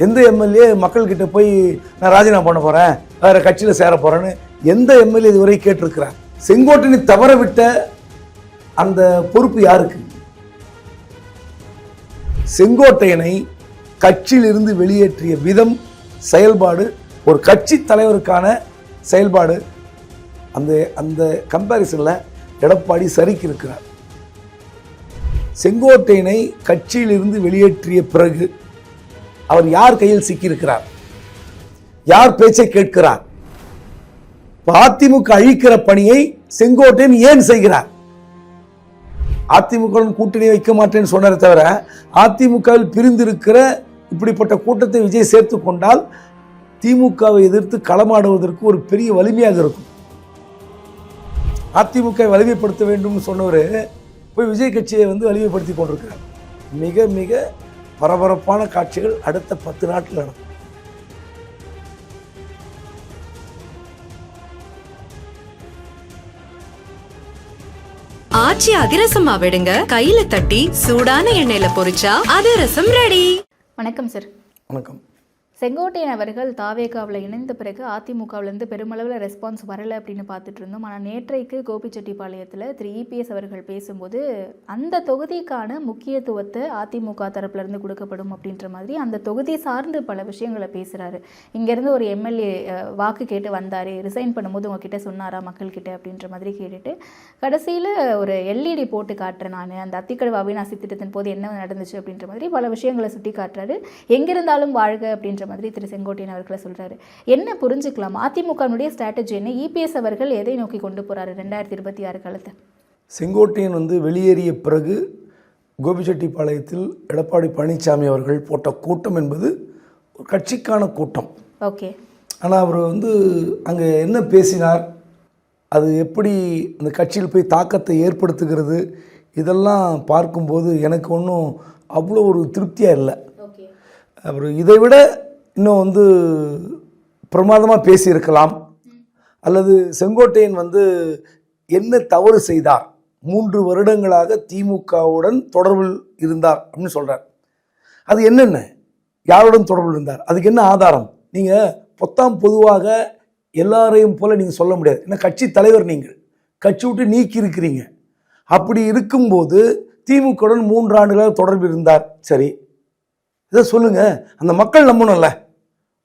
எந்த எம்எல்ஏ மக்கள்கிட்ட போய் நான் ராஜினாமா பண்ண போகிறேன் வேறு கட்சியில் சேர போகிறேன்னு எந்த எம்எல்ஏ இதுவரை கேட்டிருக்கிறார்? செங்கோட்டனை தவற விட்ட அந்த பொறுப்பு யாருக்கு? செங்கோட்டையனை கட்சியிலிருந்து வெளியேற்றிய விதம் செயல்பாடு ஒரு கட்சி தலைவருக்கான செயல்பாடு அந்த அந்த கம்பேரிசனில் எடப்பாடி சரிக்கு இருக்கிறார் செங்கோட்டையனை கட்சியிலிருந்து வெளியேற்றிய பிறகு அவர் யார் கையில் சிக்கியிருக்கிறார்? யார் பேச்சை கேட்கிறார்? அதிமுக அழிக்கிற பணியை செங்கோட்டையன் ஏன் செய்கிறார்? அதிமுகவுடன் கூட்டணி வைக்க மாட்டேன்னு சொன்னதை தவிர அதிமுகவில் பிரிந்திருக்கிற இப்படிப்பட்ட கூட்டத்தை விஜய் சேர்த்து கொண்டால் திமுகவை எதிர்த்து களமாடுவதற்கு ஒரு பெரிய வலிமையாக இருக்கும். அதிமுக வலிமைப்படுத்த வேண்டும் சொன்னவர் போய் விஜய் கட்சியை வந்து வலிமைப்படுத்தி கொண்டிருக்கிறார். மிக மிக பரபரப்பான காட்சிகள் அடுத்த பத்து நாட்கள் நடக்கும். ஆச்சி அதிரசமா விடுங்க. கையில தட்டி சூடான எண்ணெயில பொரிச்சா அதிரசம் ரெடி வணக்கம் சார் வணக்கம். செங்கோட்டையன் அவர்கள் தாவேகாவில் இணைந்த பிறகு அதிமுகவிலேருந்து பெருமளவில் ரெஸ்பான்ஸ் வரலை அப்படின்னு பார்த்துட்டு இருந்தோம் ஆனால் நேற்றைக்கு கோபிச்செட்டிப்பாளையத்தில் திரு. இபிஎஸ் அவர்கள் பேசும்போது அந்த தொகுதிக்கான முக்கியத்துவத்தை அதிமுக தரப்புலேருந்து கொடுக்கப்படும் அப்படின்ற மாதிரி அந்த தொகுதி சார்ந்து பல விஷயங்களை பேசுகிறாரு இங்கேருந்து ஒரு எம்எல்ஏ வாக்கு கேட்டு வந்தார். ரிசைன் பண்ணும்போது உங்ககிட்ட சொன்னாரா மக்கள்கிட்ட அப்படின்ற மாதிரி கேட்டுட்டு கடைசியில் ஒரு எல்இடி போட்டு காட்டுறேன் நான் அந்த அத்திக்கடவு அவிநாசி திட்டத்தின் போது என்ன நடந்துச்சு அப்படின்ற மாதிரி பல விஷயங்களை சுட்டி காட்டுறாரு எங்கிருந்தாலும் வாழ்க அப்படின்ற மாதிரி திரு செங்கோட்டையன் அவர்களை சொல்றாரு. என்ன புரிஞ்சுக்கலாம்? அதிமுகனுடைய ஸ்ட்ராட்டஜி என்ன? இபிஎஸ் அவர்கள் எதை நோக்கி கொண்டு போறாரு ரெண்டாயிரத்தி இருபத்தி ஆறு காலத்தை செங்கோட்டையன் வந்து வெளியேறிய பிறகு கோபிச்செட்டிப்பாளையத்தில் எடப்பாடி பழனிசாமி அவர்கள் போட்ட கூட்டம் என்பது ஒரு கட்சிக்கான கூட்டம். ஓகே. ஆனால் அவர் வந்து அங்கே என்ன பேசினார்? அது எப்படி அந்த கட்சியில் போய் தாக்கத்தை ஏற்படுத்துகிறது? இதெல்லாம் பார்க்கும்போது எனக்கு ஒன்றும் அவ்வளோ ஒரு திருப்தியாக இல்லை. அவர் இதை விட இன்னும் வந்து பிரமாதமாக பேசியிருக்கலாம். அல்லது செங்கோட்டையன் வந்து என்ன தவறு செய்தார்? மூன்று வருடங்களாக திமுகவுடன் தொடர்பில் இருந்தார் அப்படின்னு சொல்கிறார் அது என்னென்ன? யாருடன் தொடர்பில் இருந்தார்? அதுக்கு என்ன ஆதாரம்? நீங்கள் பொத்தாம் பொதுவாக எல்லாரையும் போல் நீங்கள் சொல்ல முடியாது. ஏன்னா கட்சி தலைவர் நீங்கள். கட்சி விட்டு நீக்கி இருக்கிறீங்க. அப்படி இருக்கும்போது திமுகவுடன் மூன்று ஆண்டுகளாக தொடர்பு இருந்தார். சரி. இதை சொல்லுங்கள் அந்த மக்கள் நம்பணும்ல.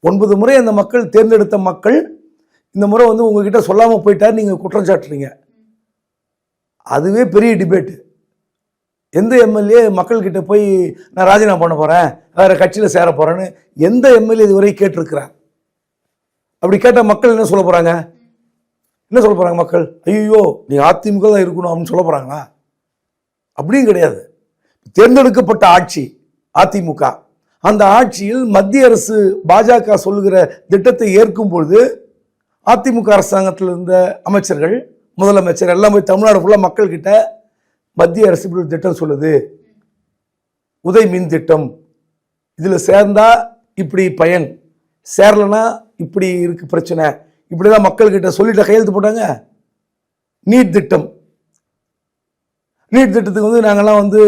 ஒன்பது முறை அந்த மக்கள் தேர்ந்தெடுத்த மக்கள் இந்த முறை வந்து உங்ககிட்ட சொல்லாமல் போயிட்டார் நீங்கள் குற்றம் சாட்டுறீங்க. அதுவே பெரிய டிபேட்டு எந்த எம்எல்ஏ மக்கள்கிட்ட போய் நான் ராஜினாமா பண்ண போகிறேன் வேறு கட்சியில் சேர போகிறேன்னு எந்த எம்எல்ஏ இதுவரை கேட்டிருக்கிறார்? அப்படி கேட்டால் மக்கள் என்ன சொல்ல போகிறாங்க என்ன சொல்ல போகிறாங்க மக்கள்? ஐயோ நீ அதிமுக தான் இருக்கணும் அப்படின்னு சொல்ல போகிறாங்களா அப்படியும் கிடையாது. தேர்ந்தெடுக்கப்பட்ட ஆட்சி அதிமுக. அந்த ஆட்சியில் மத்திய அரசு பாஜக சொல்லுகிற திட்டத்தை ஏற்கும் பொழுது அதிமுக அரசாங்கத்தில் இருந்த அமைச்சர்கள் முதலமைச்சர் எல்லாம் போய் தமிழ்நாடு ஃபுல்லாக மக்கள்கிட்ட மத்திய அரசு இப்படி ஒரு திட்டம் சொல்லுது. உதய் மின் திட்டம். இதில் சேர்ந்தா இப்படி பயன். சேரலைன்னா இப்படி இருக்கு பிரச்சனை. இப்படி தான் மக்கள்கிட்ட சொல்லிட்டு கையெழுத்து போட்டாங்க. நீட் திட்டம். நீட் திட்டத்துக்கு வந்து நாங்கள்லாம் வந்து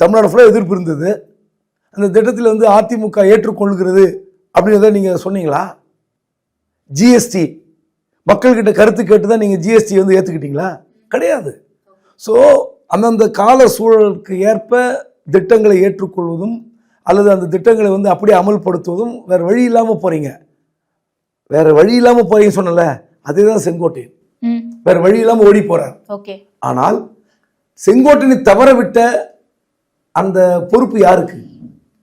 தமிழ்நாடு ஃபுல்லாக எதிர்ப்பு இருந்தது. அந்த திட்டத்தில் வந்து அதிமுக ஏற்றுக்கொள்கிறது அப்படின்றத நீங்கள் சொன்னீங்களா? ஜிஎஸ்டி மக்கள்கிட்ட கருத்து கேட்டு தான் நீங்கள் ஜிஎஸ்டி வந்து ஏற்றுக்கிட்டீங்களா கிடையாது. ஸோ அந்தந்த கால சூழலுக்கு ஏற்ப திட்டங்களை ஏற்றுக்கொள்வதும் அல்லது அந்த திட்டங்களை வந்து அப்படியே அமல்படுத்துவதும் வேறு வழி இல்லாமல் போகிறீங்க வேறு வழி இல்லாமல் போறீங்க சொன்னல அதே தான் செங்கோட்டையன் வேறு வழி இல்லாமல் ஓடி போகிறார் ஆனால் செங்கோட்டனை தவற விட்ட அந்த பொறுப்பு யாருக்கு?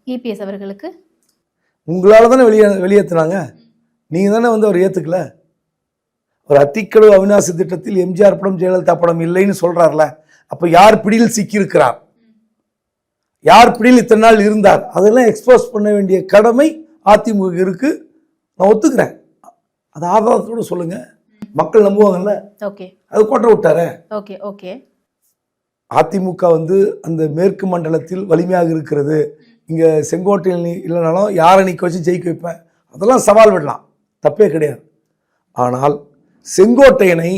இபிஎஸ் அவர்களுக்கு. உங்களால் தானே வெளியே வெளியேற்றினாங்க நீங்கள் தானே வந்து அவர் ஏற்றுக்கல ஒரு அத்திக்கடவு அவிநாசி திட்டத்தில் எம்ஜிஆர் படம் ஜெயலலிதா படம் இல்லைன்னு சொல்கிறார்ல அப்போ யார் பிடியில் சிக்கியிருக்கிறார்? யார் பிடியில் இத்தனை நாள் இருந்தார்? அதெல்லாம் எக்ஸ்போஸ் பண்ண வேண்டிய கடமை அதிமுக இருக்கு. நான் ஒத்துக்கிறேன். அது ஆதாரத்தோடு சொல்லுங்க. மக்கள் நம்புவாங்கல்ல? ஓகே. அது கோட்டை விட்டாரே? Okay okay. அதிமுக வந்து அந்த மேற்கு மண்டலத்தில் வலிமையாக இருக்கிறது. இங்கே செங்கோட்டையில் இல்லைனாலும் யாரை நிற்க வச்சு ஜெயிக்க வைப்பேன்? அதெல்லாம் சவால் விடலாம். தப்பே கிடையாது. ஆனால் செங்கோட்டையனை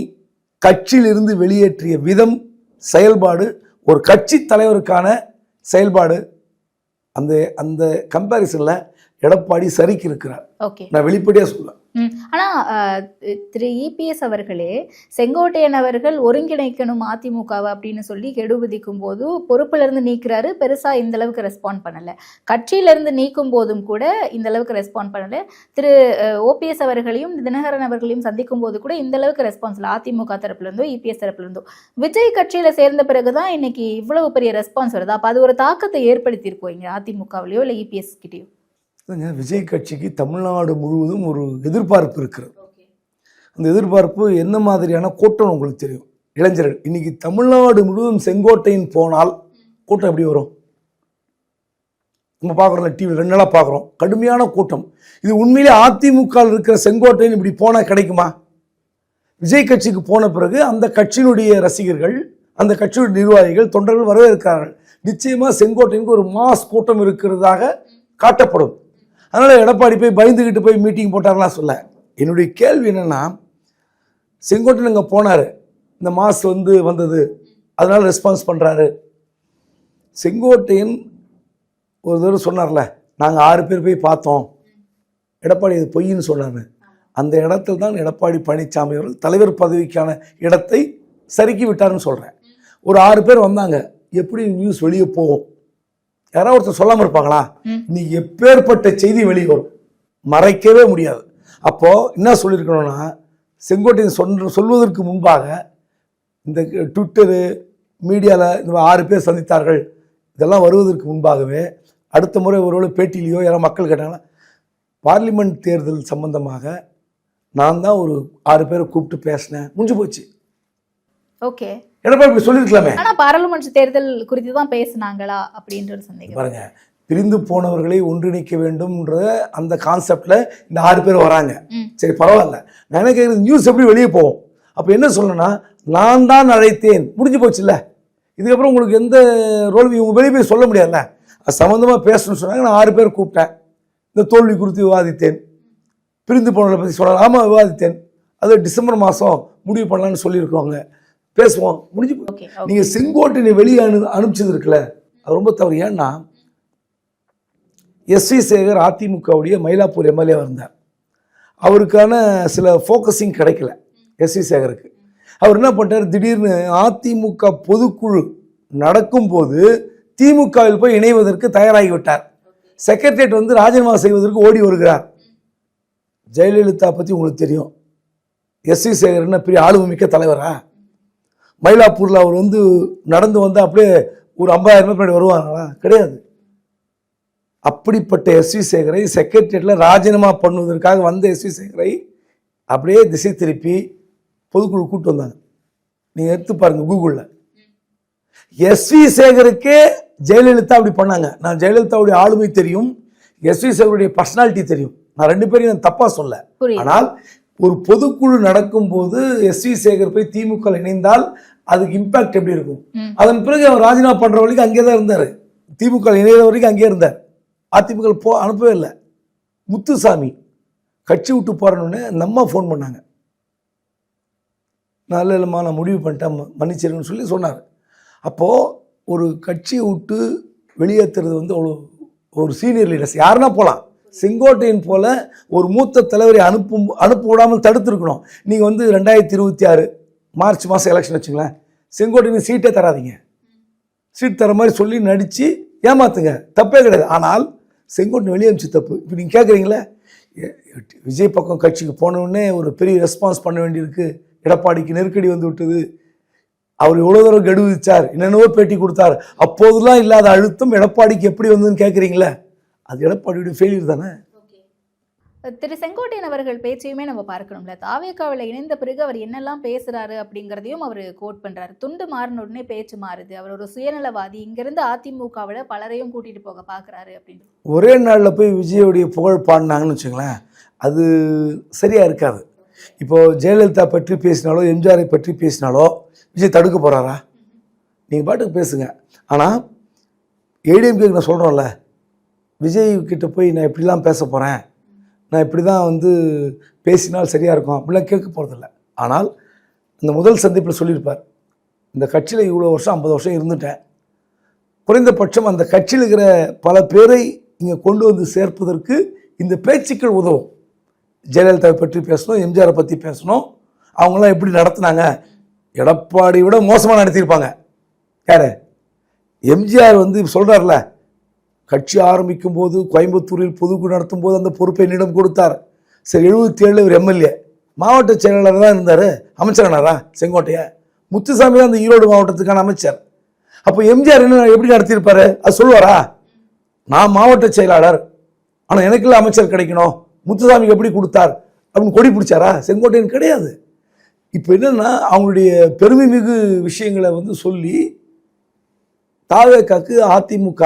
கட்சியிலிருந்து வெளியேற்றிய விதம் செயல்பாடு ஒரு கட்சி தலைவருக்கான செயல்பாடு அந்த அந்த கம்பேரிசனில் எடப்பாடி சரிக்கு இருக்கிறார் நான் வெளிப்படையாக சொல்லுவேன் ஆனால் திரு இபிஎஸ் அவர்களே செங்கோட்டையன் அவர்கள் ஒருங்கிணைக்கணும் அதிமுகவை அப்படின்னு சொல்லி கெடுபதிக்கும் போது பொறுப்பிலிருந்து நீக்கிறாரு. பெருசாக இந்த அளவுக்கு ரெஸ்பாண்ட் பண்ணல. கட்சியில இருந்து நீக்கும் போதும் கூட இந்த அளவுக்கு ரெஸ்பாண்ட் பண்ணலை. திரு ஓபிஎஸ் அவர்களையும் தினகரன் அவர்களையும் சந்திக்கும் போது கூட இந்த அளவுக்கு ரெஸ்பான்ஸ் இல்லை. அதிமுக தரப்புலேருந்தோ இபிஎஸ் தரப்புலேருந்தோ. விஜய் கட்சியில் சேர்ந்த பிறகுதான் இன்னைக்கு இவ்வளவு பெரிய ரெஸ்பான்ஸ் வருது. அப்போ அது ஒரு தாக்கத்தை ஏற்படுத்தி இங்கே அதிமுகவிலையோ இல்லை இபிஎஸ் கிட்டேயோ? இல்லைங்க, விஜய் கட்சிக்கு தமிழ்நாடு முழுவதும் ஒரு எதிர்பார்ப்பு இருக்கிறது. அந்த எதிர்பார்ப்பு என்ன மாதிரியான கூட்டம் உங்களுக்கு தெரியும்? இளைஞர்கள் இன்னைக்கு தமிழ்நாடு முழுவதும் செங்கோட்டையின் போனால் கூட்டம் எப்படி வரும்? நம்ம பார்க்குறோம்ல டிவி ரெண்டு நாளாக பார்க்குறோம். கடுமையான கூட்டம். இது உண்மையிலே அதிமுக இருக்கிற செங்கோட்டையின் இப்படி போனால் கிடைக்குமா? விஜய் கட்சிக்கு போன பிறகு அந்த கட்சியினுடைய ரசிகர்கள் அந்த கட்சியுடைய நிர்வாகிகள் தொண்டர்கள் வரவேற்கிறார்கள். நிச்சயமாக செங்கோட்டைக்கு ஒரு மாஸ் கூட்டம் இருக்கிறதாக காட்டப்படும். அதனால் எடப்பாடி போய் பயந்துக்கிட்டு போய் மீட்டிங் போட்டார்லாம் சொல்ல. என்னுடைய கேள்வி என்னென்னா செங்கோட்டையன் இங்கே போனார். இந்த மாஸ் வந்து வந்தது. அதனால் ரெஸ்பான்ஸ் பண்ணுறாரு செங்கோட்டையன் ஒரு தடவை சொன்னார்ல நாங்கள் ஆறு பேர் போய் பார்த்தோம். எடப்பாடி இது பொய்ன்னு சொன்னார். அந்த இடத்துல தான் எடப்பாடி பழனிசாமி அவர்கள் தலைவர் பதவிக்கான இடத்தை சறுக்கி விட்டாருன்னு சொல்கிறேன் ஒரு ஆறு பேர் வந்தாங்க. எப்படி நியூஸ் வெளியே போகும்? யாராவது ஒருத்தர் சொல்லாமல் இருப்பாங்களா. நீ எப்பேற்பட்ட செய்தி வெளியே வரும் மறைக்கவே முடியாது. அப்போ என்ன சொல்லியிருக்கணும்னா செங்கோட்டையன் சொன்ன சொல்வதற்கு முன்பாக இந்த ட்விட்டரு மீடியாவில் இந்த ஆறு பேர் சந்தித்தார்கள். இதெல்லாம் வருவதற்கு முன்பாகவே அடுத்த முறை ஒருவேளை பேட்டியிலையோ யாரோ மக்கள் கேட்டாங்கன்னா பார்லிமெண்ட் தேர்தல் சம்பந்தமாக நான் தான் ஒரு ஆறு பேரை கூப்பிட்டு பேசினேன். முடிஞ்சு போச்சு. ஓகே. எடப்பாடி இப்படி சொல்லியிருக்கலாமே? ஆனா பாராளுமன்ற தேர்தல் குறித்து தான் பேசுனாங்களா அப்படின்ற சந்தேகம். பாருங்க பிரிந்து போனவர்களை ஒன்றிணைக்க வேண்டும்ன்ற அந்த கான்செப்ட்ல இந்த ஆறு பேர் வராங்க. சரி பரவாயில்ல. நான் என்ன கேட்குறது நியூஸ் எப்படி வெளியே போகும்? அப்போ என்ன சொல்லணும்னா நான் தான் அழைத்தேன். முடிஞ்சு போச்சுல்ல? இதுக்கப்புறம் உங்களுக்கு எந்த ரோல் இவங்க வெளியே போய் சொல்ல முடியாதுல்ல? அது சம்மந்தமாக பேசணும்னு சொன்னாங்க நான் ஆறு பேர் கூப்பிட்டேன். இந்த தோல்வி குறித்து விவாதித்தேன். பிரிந்து போனதை பற்றி சொல்லலாம் ஆமாம் விவாதித்தேன். அது டிசம்பர் மாதம் முடிவு பண்ணலாம்னு சொல்லியிருக்கோங்க பேசுவோம். முடிஞ்சு நீங்கள் செங்கோட்டையை வெளியே அனு அனுப்பிச்சது இருக்குல்ல அது ரொம்ப தவறு. ஏன்னா எஸ்வி சேகர் அதிமுகவுடைய மயிலாப்பூர் எம்எல்ஏ இருந்தார். அவருக்கான சில ஃபோக்கஸிங் கிடைக்கல எஸ்வி சேகருக்கு. அவர் என்ன பண்ணிட்டார்? திடீர்னு அதிமுக பொதுக்குழு நடக்கும்போது திமுகவில் போய் இணைவதற்கு தயாராகி விட்டார். செக்ரட்டரியேட் வந்து ராஜினாமா செய்வதற்கு ஓடி வருகிறார். ஜெயலலிதா பற்றி உங்களுக்கு தெரியும். எஸ்வி சேகர் என்ன பெரிய ஆளுமை மிக்க தலைவரா? மயிலாப்பூரில் அவர் வந்து நடந்து வந்து அப்படியே ஒரு ஐம்பதாயிரம் பேர் பின்னாடி வருவாங்களா? கிடையாது. அப்படிப்பட்ட எஸ்வி சேகரை செக்ரட்டரியேட்டில் ராஜினாமா பண்ணுவதற்காக வந்த எஸ்வி சேகரை அப்படியே திசை திருப்பி பொதுக்குழு கூட்டு வந்தாங்க. நீங்கள் எடுத்து பாருங்க கூகுளில். எஸ்வி சேகருக்கே ஜெயலலிதா அப்படி பண்ணாங்க. நான் ஜெயலலிதாவுடைய ஆளுமை தெரியும். எஸ்வி சேகருடைய பர்சனாலிட்டி தெரியும். நான் ரெண்டு பேரையும் நான் தப்பாக சொல்ல ஆனால் ஒரு பொதுக்குழு நடக்கும்போது எஸ்வி சேகர் போய் திமுக இணைந்தால் அதுக்கு இம்பாக்ட் எப்படி இருக்கும். அதன் பிறகு அவர் ராஜினாமா பண்ற வரைக்கும் அங்கே தான் இருந்தார். திமுக இணைகிற வரைக்கும் அங்கேயே இருந்தார். அதிமுக போ அனுப்பவே இல்லை. முத்துசாமி கட்சி விட்டு போறேன்னு அந்த அம்மா ஃபோன் பண்ணாங்க. நான் இல்லை இல்லைம்மா நான் முடிவு பண்ணிட்டேன் ம- மன்னிச்சிருங்கன்னு சொல்லி சொன்னார். அப்போது ஒரு கட்சியை விட்டு வெளியேற்றுறது வந்து அவ்வளோ ஒரு சீனியர் லீடர்ஸ் யாருன்னா போகலாம் செங்கோட்டையின் போல ஒரு மூத்த தலைவரை அனுப்பும் அனுப்ப விடாமல் தடுத்துருக்கணும். நீங்கள் வந்து ரெண்டாயிரத்தி இருபத்தி ஆறு மார்ச் மாதம் எலெக்ஷன் வச்சுங்களேன். செங்கோட்டையின் சீட்டே தராதீங்க. சீட் தர மாதிரி சொல்லி நடித்து ஏமாத்துங்க. தப்பே கிடையாது. ஆனால் செங்கோட்டை வெளியே தப்பு. இப்போ நீங்கள் கேட்குறீங்களே விஜய் பக்கம் கட்சிக்கு போனவுடனே ஒரு பெரிய ரெஸ்பான்ஸ் பண்ண வேண்டியிருக்கு. எடப்பாடிக்கு நெருக்கடி வந்து விட்டது. அவர் எவ்வளோ தூரம் கெடுவிச்சார். என்னென்னவோ பேட்டி கொடுத்தார். அப்போதெல்லாம் இல்லாத அழுத்தம் எடப்பாடிக்கு எப்படி வந்ததுன்னு கேட்குறீங்களே அது எடப்பாடியுடைய ஃபெயிலியர் தானே? திரு செங்கோட்டையன் அவர்கள் பேச்சையுமே நம்ம பார்க்கணும்ல. தாவேக்காவில் இணைந்த பிறகு அவர் என்னெல்லாம் பேசுறாரு அப்படிங்கிறதையும் அவர் கோட் பண்றாரு. துண்டு மாறின உடனே பேச்சு மாறுது. அவர் ஒரு சுயநலவாதி. இங்கிருந்து அதிமுகவில் பலரையும் கூட்டிட்டு போக பார்க்கறாரு அப்படின்னு. ஒரே நாளில் போய் விஜயோடைய புகழ் பாடினாங்கன்னு வச்சுங்களேன் அது சரியாக இருக்காது. இப்போ ஜெயலலிதா பற்றி பேசினாலோ எம்ஜிஆரை பற்றி பேசினாலோ விஜய் தடுக்க போகிறாரா நீங்கள் பாட்டுக்கு பேசுங்க. ஆனால் ஏடிஎம்கேக்கு நான் சொல்கிறோம்ல விஜய் கிட்ட போய் நான் இப்படிலாம் பேச போகிறேன் நான் இப்படி தான் வந்து பேசினால் சரியாக இருக்கும் அப்படிலாம் கேட்க போகிறதில்ல ஆனால் இந்த முதல் சந்திப்பில் சொல்லியிருப்பார் இந்த கட்சியில் இவ்வளோ வருஷம் ஐம்பது வருஷம் இருந்துட்டேன். குறைந்தபட்சம் அந்த கட்சியில் இருக்கிற பல பேரை இங்கே கொண்டு வந்து சேர்ப்பதற்கு இந்த பேச்சுக்கள் உதவும். ஜெயலலிதாவை பற்றி பேசணும் எம்ஜிஆரை பற்றி பேசணும். அவங்களாம் எப்படி நடத்துனாங்க? எடப்பாடி விட மோசமாக நடத்தியிருப்பாங்க. யார்? எம்ஜிஆர் வந்து சொல்கிறார்ல கட்சி ஆரம்பிக்கும் போது கோயம்புத்தூரில் பொதுக்குழு நடத்தும் போது அந்த பொறுப்பை என்னிடம் கொடுத்தார். சரி எழுபத்தி ஏழு இவர் எம்எல்ஏ. மாவட்ட செயலாளர் தான் இருந்தார். அமைச்சரானாரா? செங்கோட்டையை. முத்துசாமி தான் அந்த ஈரோடு மாவட்டத்துக்கான அமைச்சர். அப்போ எம்ஜிஆர் என்ன எப்படி நடத்தியிருப்பாரு? அது சொல்லுவாரா? நான் மாவட்ட செயலாளர். ஆனால் எனக்குள்ள அமைச்சர் கிடைக்கணும். முத்துசாமிக்கு எப்படி கொடுத்தார்? அப்படின்னு கொடி பிடிச்சாரா? செங்கோட்டையன் கிடையாது. இப்போ என்னென்னா அவங்களுடைய பெருமை மிகு விஷயங்களை வந்து சொல்லி தாவேக்காக்கு அதிமுக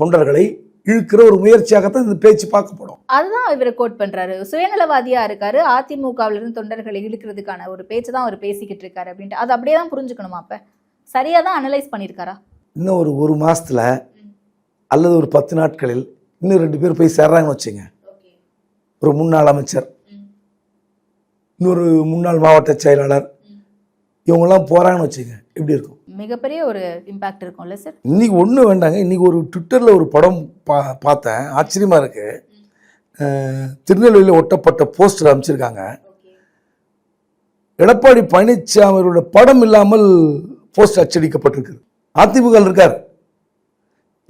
தொண்டர்களை இழுக்கிற ஒரு முயற்சியாகத்தான் இந்த பேச்சு பார்க்கப்படும். அதுதான் இவர் கோட் பண்றாரு. சுயநலவாதியா இருக்காரு. அதிமுகவுல இருந்து தொண்டர்களை இழுக்கிறதுக்கான ஒரு பேச்சு தான் அவர் பேசிக்கிட்டு இருக்காரு அப்படின்ட்டு. அது அப்படியே தான் புரிஞ்சுக்கணுமா அப்ப? சரியா தான் அனலைஸ் பண்ணியிருக்காரா? இன்னும் ஒரு ஒரு மாசத்துல அல்லது ஒரு பத்து நாட்களில் இன்னும் ரெண்டு பேர் போய் சேர்றாங்கன்னு வச்சுங்க. ஒரு முன்னாள் அமைச்சர் இன்னொரு முன்னாள் மாவட்ட செயலாளர் இவங்கெல்லாம் போறாங்கன்னு வச்சுங்க. எப்படி இருக்கும். மிகப்பெரிய ஒரு இம்பாக்ட் இருக்கும்ல சார் இன்னைக்கு ஒன்றும் வேண்டாங்க. இன்னைக்கு ஒரு ட்விட்டரில் ஒரு படம் பா பார்த்தேன். ஆச்சரியமா இருக்கு. திருநெல்வேலியில் ஒட்டப்பட்ட போஸ்டர் அமைச்சிருக்காங்க எடப்பாடி பழனிசாமி அவரோட படம் இல்லாமல் போஸ்டர் அச்சடிக்கப்பட்டிருக்கு. அதிமுக இருக்கார்.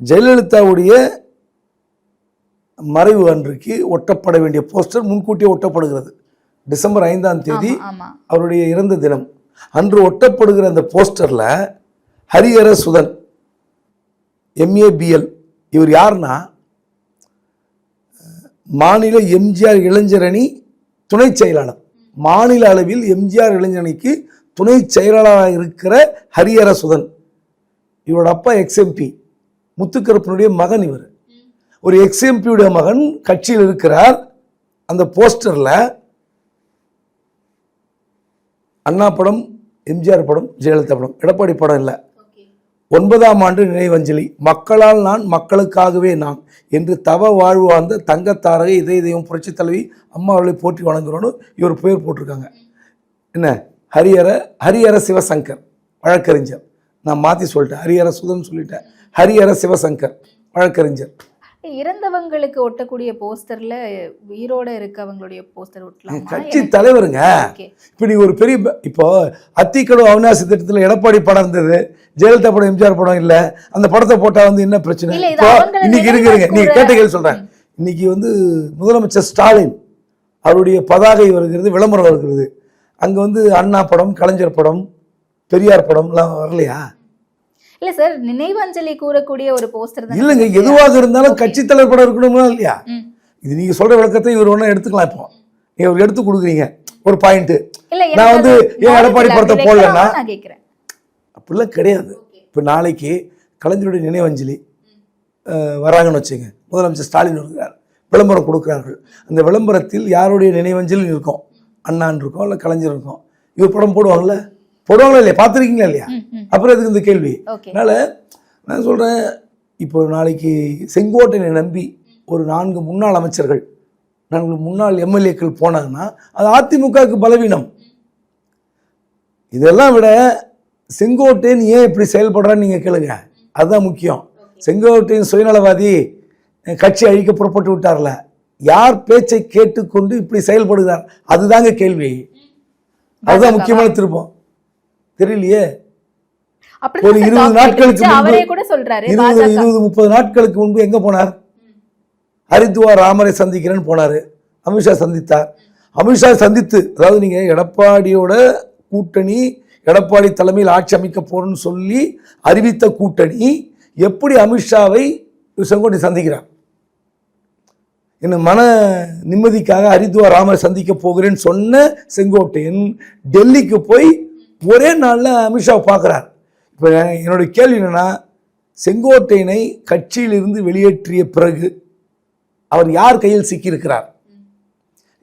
ஜெயலலிதாவுடைய மறைவு அன்றைக்கு ஒட்டப்பட வேண்டிய போஸ்டர் முன்கூட்டியே ஒட்டப்படுகிறது. டிசம்பர் ஐந்தாம் தேதி அவருடைய இறந்த தினம். அன்று ஒட்டப்படுகிற அந்த போஸ்டர்ல ஹரியர சுதன் எம்ஏபிஎல் இவர் யாருன்னா? மாநில எம்ஜிஆர் இளைஞரணி துணை செயலாளர். மாநில அளவில் எம்ஜிஆர் இளைஞரணிக்கு துணை செயலாளராக இருக்கிற ஹரியர சுதன் இவரோட அப்பா எக்ஸ்எம்பி முத்துக்கருப்பனுடைய மகன் இவர். ஒரு எக்ஸ்எம்பியுடைய மகன் கட்சியில் இருக்கிறார். அந்த போஸ்டர்ல அண்ணா படம் எம்ஜிஆர் படம் ஜெயலலிதா படம். எடப்பாடி படம் இல்லை. ஒன்பதாம் ஆண்டு நினைவஞ்சலி. மக்களால் நான் மக்களுக்காகவே நான். என்று தவ வாழ்வு வாழ்ந்த தங்கத்தாரகை இதய தெய்வம் புரட்சி தலைவி அம்மா அவர்களை போற்றி வணங்குறோன்னு இவர் பேர் போட்டிருக்காங்க. என்ன? ஹரிஹர ஹரிஹர சிவசங்கர் வழக்கறிஞர். நான் மாற்றி சொல்லிட்டேன். ஹரியர சுதன் சொல்லிட்டேன். ஹரிஹர சிவசங்கர் வழக்கறிஞர். இறந்தவங்களுக்கு ஒட்டக்கூடிய போஸ்டர்ல உயிரோட இருக்கவங்களுடைய போஸ்டர் ஒட்டலாமா? கட்சி தலைவருங்க. இப்போ நீ ஒரு பெரிய இப்போ அத்திக்கடவு அவினாசி திட்டத்தில் எடப்பாடி படம் இருந்தது. ஜெயலலிதா படம் எம்ஜிஆர் படம் இல்ல. அந்த படத்தை போட்டா வந்து என்ன பிரச்சனை? இன்னைக்கு இருக்குங்க நீ நினைவுகூர- கேட்ட கேள்வி சொல்றேன். இன்னைக்கு வந்து முதலமைச்சர் ஸ்டாலின் அவருடைய பதாகை வருகிறது விளம்பரம் வருகிறது. அங்க வந்து அண்ணா படம் கலைஞர் படம் பெரியார் படம்லாம் வரலையா? இல்ல சார் நினைவஞ்சலி கூறக்கூடிய ஒரு போஸ்டர் இல்லைங்க எதுவாக இருந்தாலும் கட்சி தலைவர் படம் இருக்கணுமா இல்லையா. இது நீங்க சொல்ற விளக்கத்தை இவர் ஒன்றா எடுத்துக்கலாம் இப்போ. நீங்க எடுத்து கொடுக்குறீங்க ஒரு பாயிண்ட் நான் வந்து ஏன் எடப்பாடி படத்தை. போடலன்னா அப்படிலாம் கிடையாது. இப்போ நாளைக்கு கலைஞருடைய நினைவஞ்சலி வராங்கன்னு வச்சுங்க முதலமைச்சர் ஸ்டாலின் வருகிறார் விளம்பரம் கொடுக்கிறார்கள். அந்த விளம்பரத்தில் யாருடைய நினைவஞ்சலி இருக்கும்? அண்ணான் இருக்கும் இல்லை கலைஞர் இருக்கும். இவர் படம் போடுவாங்கல்ல? போடுவாங்களா இல்லையா? பார்த்துருக்கீங்களா இல்லையா. அப்புறம் எதுக்கு இந்த கேள்வி? அதனால நான் சொல்கிறேன் இப்போ நாளைக்கு செங்கோட்டையை நம்பி ஒரு நான்கு முன்னாள் அமைச்சர்கள் நான்கு முன்னாள் எம்எல்ஏக்கள் போனாங்கன்னா அது அதிமுகவுக்கு பலவீனம். இதெல்லாம் விட செங்கோட்டையன் ஏன் இப்படி செயல்படுறான்னு நீங்கள் கேளுங்க. அதுதான் முக்கியம். செங்கோட்டையன் சுயநலவாதி கட்சி அழிக்க புறப்பட்டு விட்டார்ல யார் பேச்சை கேட்டுக்கொண்டு இப்படி செயல்படுகிறார்? அதுதாங்க கேள்வி. அதுதான் முக்கியமான திருப்பம். தெரியலையே. ஒரு இருபது நாட்களுக்கு. அவரே முன்பு- கூட சொல்றாரு இருபது முப்பது நாட்களுக்கு முன்பு எங்க போனார்? ஹரித்துவார் ராமரை சந்திக்கிறேன்னு போனாரு. அமித்ஷா சந்தித்தார். அமித்ஷா சந்தித்து அதாவது நீங்க எடப்பாடியோட கூட்டணி எடப்பாடி தலைமையில் ஆட்சி அமைக்க போறோம்னு சொல்லி அறிவித்த கூட்டணி எப்படி அமித்ஷாவை செங்கோட்டை சந்திக்கிறார்? என்ன மன நிம்மதிக்காக ஹரித்துவார் ராமரை சந்திக்க போகிறேன்னு சொன்ன செங்கோட்டையன் டெல்லிக்கு போய் ஒரே நாளில் அமித்ஷாவை பார்க்குறார். இப்போ என்னுடைய கேள்வி என்னன்னா செங்கோட்டையனை கட்சியிலிருந்து வெளியேற்றிய பிறகு அவர் யார் கையில் சிக்கியிருக்கிறார்?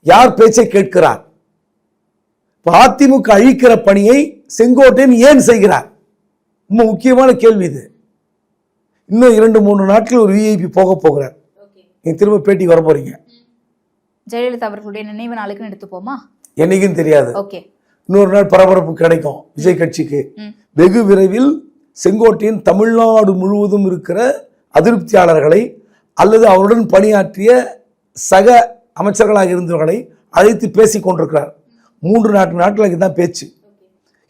யார் பேச்சை கேட்கிறார்? இப்போ அதிமுக அழிக்கிற பணியை செங்கோட்டையன் ஏன் செய்கிறார்? ரொம்ப முக்கியமான கேள்வி இது. இன்னும் இரண்டு மூணு நாட்கள் ஒரு விஐபி போக போகிறார். நீங்க திரும்ப பேட்டிக்கு வர போறீங்க ஜெயலலிதா அவர்களுடைய நினைவு நாளுக்குன்னு எடுத்துப்போமா? என்னைக்கும் தெரியாது. ஓகே. இன்னொரு நாள் பரபரப்பு கிடைக்கும் விஜய் கட்சிக்கு. வெகு விரைவில் செங்கோட்டையின் தமிழ்நாடு முழுவதும் இருக்கிற அதிருப்தியாளர்களை அல்லது அவருடன் பணியாற்றிய சக அமைச்சர்களாக இருந்தவர்களை அழைத்து பேசி கொண்டிருக்கிறார். மூன்று நாட்டு நாட்களுக்கு தான் பேச்சு.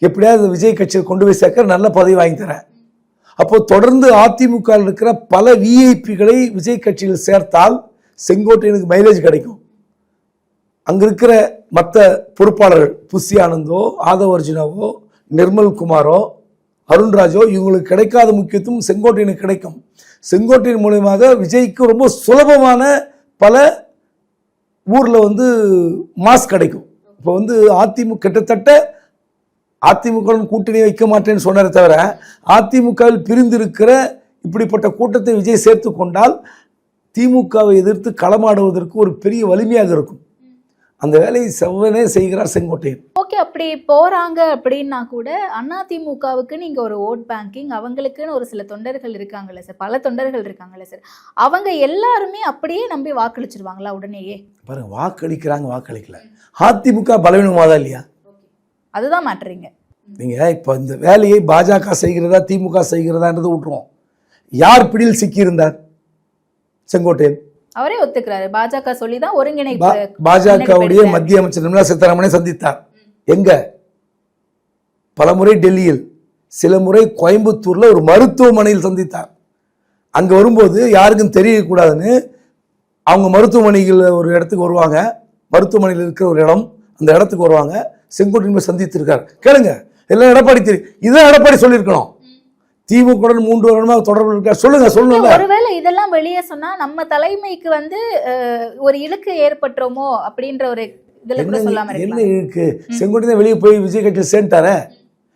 எப்படியாவது விஜய் கட்சியில் கொண்டு போய் சேர்க்க நல்ல பதவி வாங்கி தரேன். அப்போ தொடர்ந்து அதிமுக இருக்கிற பல விஐபிகளை விஜய் கட்சியில் சேர்த்தால் செங்கோட்டையனுக்கு மைலேஜ் கிடைக்கும். அங்க இருக்கிற மற்ற பொறுப்பாளர்கள் புஷி ஆனந்தோ ஆதவ அர்ஜுனாவோ நிர்மல் குமாரோ அருண்ராஜோ இவங்களுக்கு கிடைக்காத முக்கியத்துவம் செங்கோட்டையனுக்கு கிடைக்கும். செங்கோட்டையன் மூலியமாக விஜய்க்கு ரொம்ப சுலபமான பல ஊரில் வந்து மாஸ் கிடைக்கும். இப்போ வந்து அதிமுக கிட்டத்தட்ட அதிமுகவுடன் கூட்டணி வைக்க மாட்டேன்னு சொன்னாரே தவிர அதிமுகவில் பிரிந்திருக்கிற இப்படிப்பட்ட கூட்டத்தை விஜய் சேர்த்து கொண்டால் திமுகவை எதிர்த்து களமாடுவதற்கு ஒரு பெரிய வலிமையாக இருக்கும். அந்த வேலையை செவ்வனே செய்கிறார் செங்கோட்டையன். ஓகே அப்படி போறாங்க அப்படின்னா கூட அதிமுகவுக்கு நீங்க ஒரு ஓட் பேங்கிங் அவங்களுக்குன்னு ஒரு சில தொண்டர்கள் இருக்காங்கல்ல சார் பல தொண்டர்கள் இருக்காங்கல்ல சார் அவங்க எல்லாருமே அப்படியே நம்பி வாக்களிச்சிருவாங்களா உடனேயே? பாருங்க வாக்களிக்கிறாங்க வாக்களிக்கல. அதிமுக பலவீனமாதா இல்லையா? அதுதான் மாட்டுறீங்க நீங்கள் இப்போ இந்த வேலையை பாஜக செய்கிறதா திமுக செய்கிறதான்றது விட்டுருவோம். யார் பிடியில் சிக்கியிருந்தார்? செங்கோட்டையன். அவரே ஒத்துக்கிறாரு. பாஜக சொல்லி தான் ஒருங்கிணைப்பு பாஜகவுடைய மத்திய அமைச்சர் நிர்மலா சீதாராமனை சந்தித்தார். எங்க? பலமுறை டெல்லியில். சில முறை கோயம்புத்தூர்ல ஒரு மருத்துவமனையில் சந்தித்தார். அங்க வரும்போது யாருக்கும் தெரியக்கூடாதுன்னு அவங்க மருத்துவமனைகள் ஒரு இடத்துக்கு வருவாங்க. மருத்துவமனையில் இருக்கிற ஒரு இடம் அந்த இடத்துக்கு வருவாங்க. செங்கோட்டையன் சந்தித்திருக்கார். கேளுங்க. எல்லாம் எடப்பாடி தெரியும் இதுதான் எடப்பாடி சொல்லியிருக்கணும். திமுகவுடன் மூன்று வருடமா தொடர்பு இருக்கார் சொல்லுங்க சொல்லணும்ல ஒருவேளை இதெல்லாம் வெளியே சொன்னா நம்ம தலைமைக்கு வந்து ஒரு இழுக்கு ஏற்பட்டுருமோ அப்படின்ற ஒரு என்ன என்ன இருக்கு செங்கோட்டையன் வெளியே போய் விஜய் கட்சியில் சேர்ந்துட்டாரே.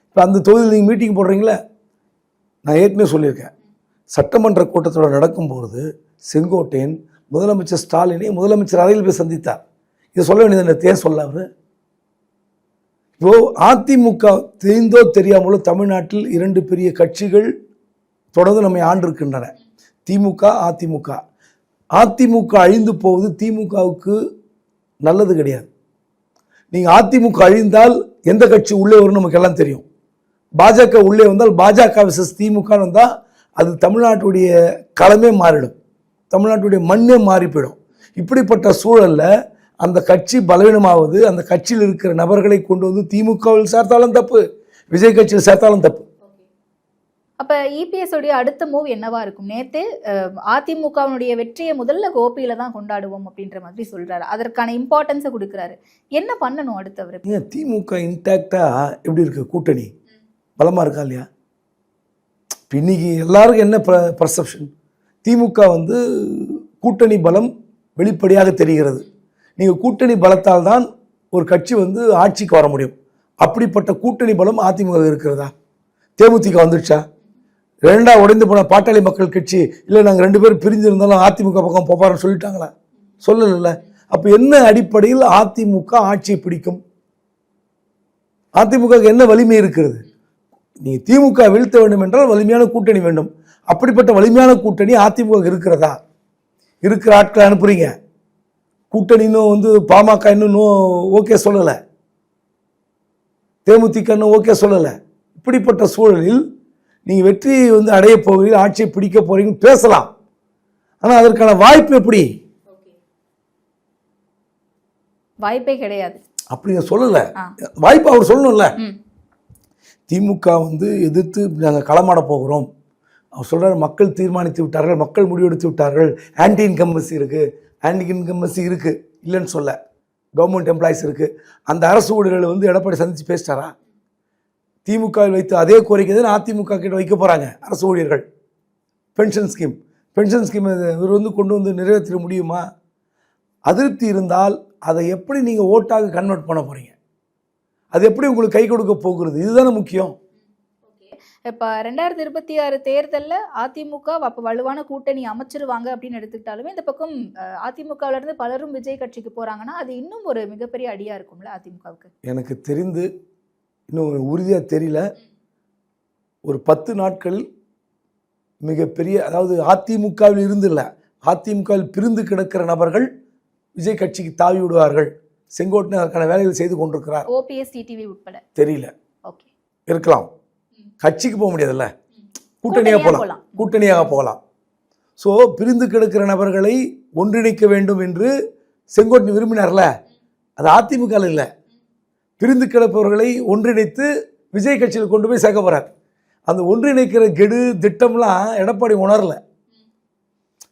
இப்போ அந்த தொகுதியில் நீங்கள் மீட்டிங் போடுறீங்களே? நான் ஏற்கனவே சொல்லியிருக்கேன். சட்டமன்ற கூட்டத்தோட நடக்கும்பொழுது செங்கோட்டையன் முதலமைச்சர் ஸ்டாலினை முதலமைச்சர் அறையில் போய் சந்தித்தார். இதை சொல்ல வேண்டியது ஏன் சொல்ல அவர். இப்போ அதிமுக தெரிந்தோ தெரியாமலோ தமிழ்நாட்டில் இரண்டு பெரிய கட்சிகள் தொடர்ந்து நம்மை ஆண்டிருக்கின்றன. திமுக அதிமுக. அதிமுக அழிந்து போவது திமுகவுக்கு நல்லது கிடையாது. நீங்கள் அதிமுக அழிந்தால் எந்த கட்சி உள்ளே வரும்னு நமக்கு எல்லாம் தெரியும். பாஜக உள்ளே வந்தால் பாஜக விசஸ் திமுக வந்தால் அது தமிழ்நாட்டுடைய களமே மாறிடும். தமிழ்நாட்டுடைய மண்ணே மாறி போயிடும். இப்படிப்பட்ட சூழல்ல அந்த கட்சி பலவீனமாவது அந்த கட்சியில் இருக்கிற நபர்களை கொண்டு வந்து திமுகவில் சேர்த்தாலும் தப்பு விஜய் கட்சியில் சேர்த்தாலும் தப்பு. அப்ப இபிஎஸ் உடைய அடுத்த மூவ் என்னவா இருக்கும்? நேத்து அஹ், அதிமுகவினுடைய வெற்றியை முதல்ல கோபியில தான் கொண்டாடுவோம் அப்படின்ற மாதிரி சொல்றாரு. அதற்கான இம்பார்ட்டன்ஸை கொடுக்குறாரு. என்ன பண்ணணும் அடுத்தவருக்கு ஏன் திமுக இன்டாக்டாக எப்படி இருக்கு? கூட்டணி? பலமாக இருக்கா இல்லையா? இன்னைக்கு எல்லாருக்கும் என்ன பர்செப்ஷன் திமுக வந்து கூட்டணி பலம் வெளிப்படையாக தெரிகிறது. நீங்கள் கூட்டணி பலத்தால் தான் ஒரு கட்சி வந்து ஆட்சிக்கு வர முடியும். அப்படிப்பட்ட கூட்டணி பலம் அதிமுக இருக்கிறதா? தேமுதிக வந்துடுச்சா? ரெண்டா உடைந்து போன பாட்டாளி மக்கள் கட்சி இல்லை நாங்கள் ரெண்டு பேரும் பிரிஞ்சிருந்தாலும் அதிமுக பக்கம் போப்பாருன்னு சொல்லிட்டாங்களா? சொல்லலைல்ல. அப்போ என்ன அடிப்படையில் அதிமுக ஆட்சியை பிடிக்கும்? அதிமுக என்ன வலிமை இருக்கிறது? நீ திமுக வீழ்த்த வேண்டும் என்றால் வலிமையான கூட்டணி வேண்டும். அப்படிப்பட்ட வலிமையான கூட்டணி அதிமுக இருக்கிறதா? இருக்கிற ஆட்களை அனுப்புறீங்க. கூட்டணி இன்னும் வந்து பாமக இன்னும் ஓகே சொல்லலை. தேமுதிக இன்னும் ஓகே சொல்லலை. இப்படிப்பட்ட சூழலில் நீங்கள் வெற்றியை வந்து அடைய போகிறீங்க ஆட்சியை பிடிக்க போறீங்கன்னு பேசலாம். ஆனால் அதற்கான வாய்ப்பு எப்படி? வாய்ப்பே கிடையாது. அப்படிங்க சொல்லலை. வாய்ப்பு அவர் சொல்லணும்ல. திமுக வந்து எதிர்த்து நாங்கள் களமாட போகிறோம். அவர் சொல்றாரு மக்கள் தீர்மானித்து விட்டார்கள் மக்கள் முடிவெடுத்து விட்டார்கள் ஆன்டி இன்கம்பன்சி இருக்குது ஆன்டி இன்கம்பன்சி இருக்குது இல்லைன்னு சொல்ல. கவர்மெண்ட் எம்ப்ளாயிஸ் இருக்குது அந்த அரசு ஊழியர்களை வந்து எடப்பாடி சந்தித்து பேசிட்டாரா? திமுகவில் வைத்து அதே கோரிக்கை தான் அதிமுக கிட்ட வைக்க போகிறாங்க அரசு ஊழியர்கள். பென்ஷன் ஸ்கீம் பென்ஷன் ஸ்கீம் இவர் வந்து கொண்டு வந்து நிறைவேற்ற முடியுமா? அதிருப்தி இருந்தால் அதை எப்படி நீங்கள் ஓட்டாக கன்வெர்ட் பண்ண போகிறீங்க அது எப்படி உங்களுக்கு கை கொடுக்க போகிறது? இதுதானே முக்கியம். இப்ப ரெண்டாயிரத்தி இருபத்தி ஆறு தேர்தல்ல அதிமுக அப்ப வலுவான கூட்டணி அமைச்சிருவாங்க அப்படின்னு எடுத்துக்கிட்டாலுமே இந்த பக்கம் அஹ், அதிமுகவுல இருந்து பலரும் விஜய் கட்சிக்கு போறாங்கன்னா அது இன்னும் ஒரு மிகப்பெரிய அடியா இருக்கும்ல அதிமுகவுக்கு? எனக்கு தெரிந்து இன்னும் உறுதியாக தெரியல. ஒரு பத்து நாட்களில் மிகப்பெரிய அதாவது அதிமுகவில் இருந்து இல்லை அதிமுகவில் பிரிந்து கிடக்கிற நபர்கள் விஜய் கட்சிக்கு தாவி விடுவார்கள். செங்கோட்டன் அதற்கான வேலைகள் செய்து கொண்டிருக்கிறார். ஓபிஎஸ் டிடிவி உட்பட? தெரியல. ஓகே. இருக்கலாம். கட்சிக்கு போக முடியாதுல்ல. கூட்டணியாக கூட்டணியா போகலாம். கூட்டணியாக போகலாம். ஸோ பிரிந்து கிடக்கிற நபர்களை ஒன்றிணைக்க வேண்டும் என்று செங்கோட்டையன் விரும்பினார்ல. அது அதிமுக இல்லை. பிரிந்து கிடப்பவர்களை ஒன்றிணைத்து விஜய் கட்சியில் கொண்டு போய் சேர்க்க போறார். அந்த ஒன்றிணைக்கிற கெடு திட்டம்லாம் எடப்பாடி உணரல.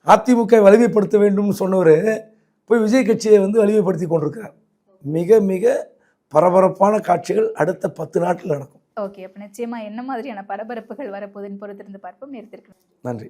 அதிமுக வலிமைப்படுத்த வேண்டும்னு சொன்னவர் போய் விஜய் கட்சியை வந்து வலிமைப்படுத்தி கொண்டிருக்கிறார். மிக மிக பரபரப்பான காட்சிகள் அடுத்த பத்து நாட்டில் நடக்கும். ஓகே அப்போ நிச்சயமா என்ன மாதிரியான பரபரப்புகள் வரப்போகுதுன்னு பொறுத்திருந்து பார்ப்போம். நிறுத்திருக்கிறோம் நன்றி.